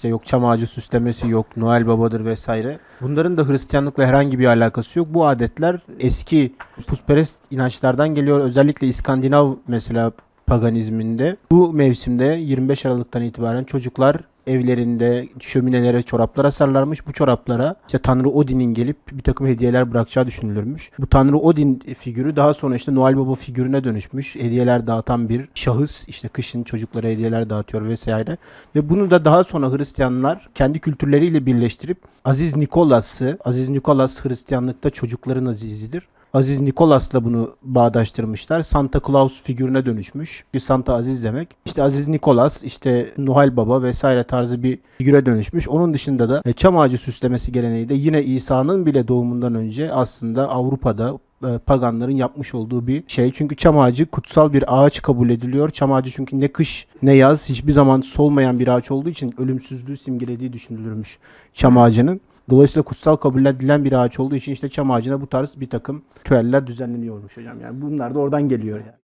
İşte yok çam ağacı süslemesi yok, Noel Baba'dır vesaire. Bunların da Hristiyanlıkla herhangi bir alakası yok. Bu adetler eski putperest inançlardan geliyor. Özellikle İskandinav mesela paganizminde bu mevsimde 25 Aralık'tan itibaren çocuklar evlerinde şöminelere çoraplar asarlarmış. Bu çoraplara işte Tanrı Odin'in gelip bir takım hediyeler bırakacağı düşünülürmüş. Bu Tanrı Odin figürü daha sonra işte Noel Baba figürüne dönüşmüş. Hediyeler dağıtan bir şahıs işte kışın çocuklara hediyeler dağıtıyor vesaire. Ve bunu da daha sonra Hristiyanlar kendi kültürleriyle birleştirip Aziz Nikolas'ı, Aziz Nikolas Hristiyanlıkta çocukların azizidir. Aziz Nikolas'la bunu bağdaştırmışlar. Santa Claus figürüne dönüşmüş. Çünkü Santa Aziz demek. İşte Aziz Nikolas, işte Noel Baba vesaire tarzı bir figüre dönüşmüş. Onun dışında da e, çam ağacı süslemesi geleneği de yine İsa'nın bile doğumundan önce aslında Avrupa'da paganların yapmış olduğu bir şey. Çünkü çam ağacı kutsal bir ağaç kabul ediliyor. Çam ağacı çünkü ne kış ne yaz hiçbir zaman solmayan bir ağaç olduğu için ölümsüzlüğü simgelediği düşünülürmüş çam ağacının. Dolayısıyla kutsal kabul edilen bir ağaç olduğu için işte çam ağacına bu tarz bir takım ritüeller düzenleniyormuş hocam. Yani bunlar da oradan geliyor yani.